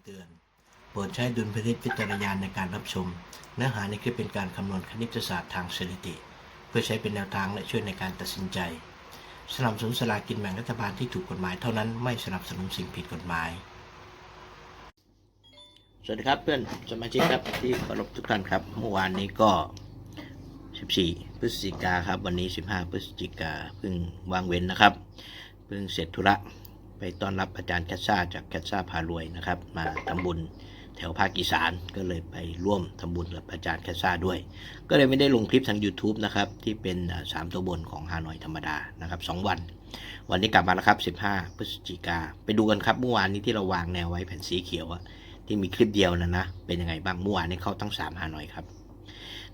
ำเตือน โปรดใช้ดุลพินิจวิจารณาในการรับชม เนื้อหาในคลิปเป็นการคำนวณคณิตศาสตร์ทางสถิติ เพื่อใช้เป็นแนวทางและช่วยในการตัดสินใจ สนับสนุนสลากินแบ่งรัฐบาลที่ถูกกฎหมายเท่านั้นไม่สนับสนุนสิ่งผิดกฎหมาย สวัสดีครับเพื่อนสมาชิกครับที่เคารพทุกท่านครับเมื่อวานนี้ก็ 14 พฤศจิกาครับ วันนี้ 15 พฤศจิกาเพิ่งวางเว้นนะครับ เพิ่งเสร็จธุระ ไปต้อนรับอาจารย์แคชซาจากแคชซาพารวยนะครับ มาทำบุญแถวภาคอีสานก็เลยไปร่วมทำบุญกับอาจารย์แคชซาด้วย ก็เลยไม่ได้ลงคลิปทาง YouTube นะครับ ที่เป็นอ่าสามตัวบนของฮานอยธรรมดานะครับ2วัน วันนี้กลับมาแล้วครับ 15 พฤศจิกา ไปดูกันครับเมื่อวานนี้ที่เราวางแนวไว้แผ่นสีเขียวอะที่มีคลิปเดียวนะนะเป็นยังไงบ้างเมื่อวานนี้เข้าทั้ง3ฮานอยครับ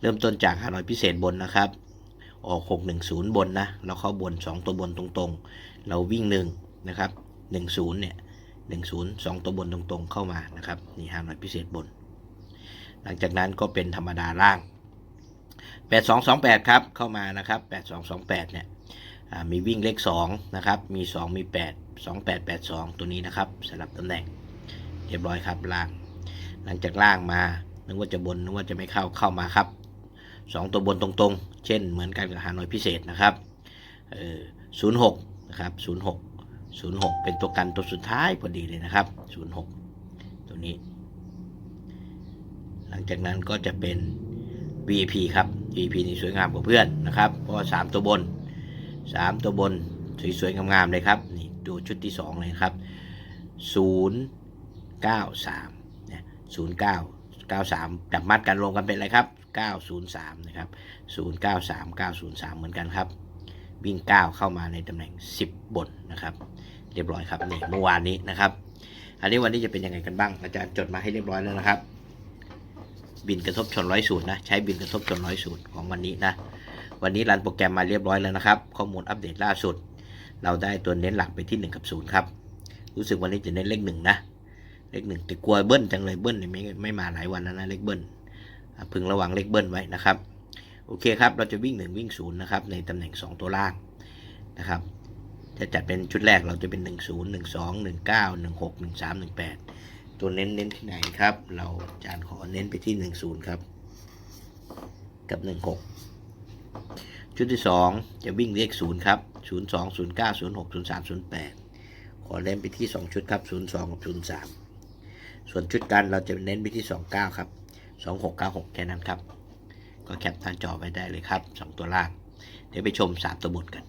เริ่มต้นจากฮานอยพิเศษบนนะครับออก 610 บนนะ เราเข้าบน 2 ตัวบนตรงๆ เราวิ่ง1นะครับ 10 เนี่ย 10 2 ตัวบนตรงๆเข้ามานะครับนี่ฮานอยพิเศษบน หลังจากนั้นก็เป็นธรรมดาล่าง 8228 ครับ เข้ามานะครับ 8228 เนี่ยมีวิ่งเลข2นะครับ มี 2 มี 8 2882 ตัวนี้นะครับสลับตำแหน่งเรียบร้อยครับล่าง หลังจากล่างมานึกว่าจะบนนึกว่าจะไม่เข้าเข้ามาครับสองตัวบนตรงๆ เช่นเหมือนกันกับฮานอยพิเศษนะครับเออศูนย์หกนะครับศู นย์หกศูนย์หกเป็นตัวกันตัวสุดท้ายพอดีเลยนะครับศูนย์หกตัวนี้ หลังจากนั้นก็จะเป็น VP ครับ VP นี่สวยงามกว่าเพื่อนนะครับ เพราะว่าสามตัวบนสามตัวบนสวยๆงามๆเลยครับ นี่ดูชุดที่สองเลยครับศูนย์93เนี่ย09 93จับมัดกันรวมกันเป็นอะไรครับ 903 นะครับ 093 903 เหมือนกันครับ วิ่ง 9 เข้ามาในตำแหน่ง 10 บนนะครับ เรียบร้อยครับนี่เมื่อวานนี้นะครับ อันนี้วันนี้จะเป็นยังไงกันบ้าง อาจารย์จดมาให้เรียบร้อยแล้วนะครับ บินกระทบชนร้อยสูตรนะใช้บินกระทบชนร้อยสูตรของวันนี้นะวันนี้รันโปรแกรมมาเรียบร้อยแล้วนะครับ ข้อมูลอัปเดตล่าสุด เราได้ตัวเน้นหลักไปที่1กับ0ครับรู้สึกวันนี้จะเน้นเลขหนึ่งนะเลขหนึ่งแต่กลัวเบิ้ลจังเลยเบิ้ลเนี่ยไม่ไม่มาหลายวันแล้วนะเลขเบิ้ลพึงระวังเลขเบิ้ลไว้นะครับโอเคครับ เราจะวิ่งหนึ่งวิ่งศูนย์นะครับในตำแหน่ง 2 ตัวล่างนะครับ จะจัดเป็นชุดแรกเราจะเป็น 1 0 1 2 1 9 1 6 1 3 1 8 ตัวเน้นเน้นที่ไหนครับ เราอาจารย์ขอเน้นไปที่ 1 0 ครับ กับ 1 6 ชุดที่ 2 จะวิ่งเลข0ครับ 0 2 0 9 0 6 0 3 0 8 ขอเล่นไปที่ 2 ชุดครับ 0 2 กับ 0 3 ส่วนชุดกันเราจะเน้นไปที่ 29 ครับ 2696 แค่นั้นครับ ก็แคปหน้าจอไว้ได้เลยครับ 2 ตัวล่าง เดี๋ยวไปชม 3 ตัวบนกัน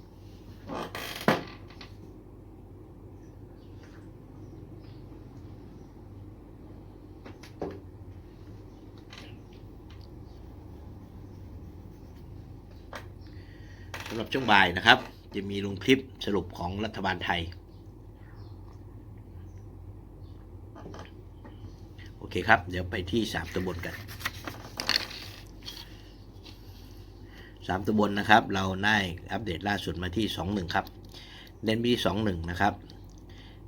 สำหรับช่วงบ่ายนะครับ จะมีลงคลิปสรุปของรัฐบาลไทย โอเคครับ เดี๋ยวไปที่สามตัวบนกันสามตัวบนนะครับ เราได้อัปเดตล่าสุดมาที่สองหนึ่งครับเน้นไปที่สองหนึ่งนะครับ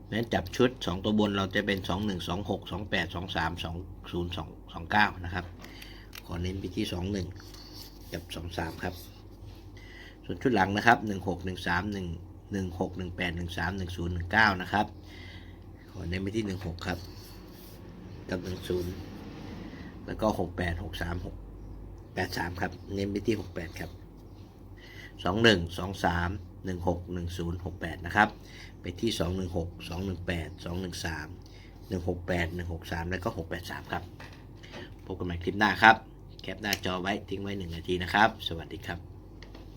เน้นจับชุดสองตัวบนเราจะเป็นสองหนึ่งสองหกสองแปดสองสามสองศูนย์สองสองเก้านะครับ ขอเน้นไปที่สองหนึ่งกับสองสามครับ ส่วนชุดหลังนะครับหนึ่งหกหนึ่งสามหนึ่งหนึ่งหกหนึ่งแปดหนึ่งสามหนึ่งศูนย์หนึ่งเก้านะครับ ขอเน้นไปที่หนึ่งหกครับ กับหนึ่งศูนย์แล้วก็หกแปดหกสามหกแปดสามครับ เน้นไปที่หกแปดครับสองหนึ่งสองสามหนึ่งหกหนึ่งศูนย์หกแปดนะครับ ไปที่สองหนึ่งหกสองหนึ่งแปดสองหนึ่งสามหนึ่งหกแปดหนึ่งหกสามแล้วก็หกแปดสามครับ พบกันใหม่คลิปหน้าครับ แคปหน้าจอไว้ทิ้งไว้หนึ่งนาทีนะครับ สวัสดีครับ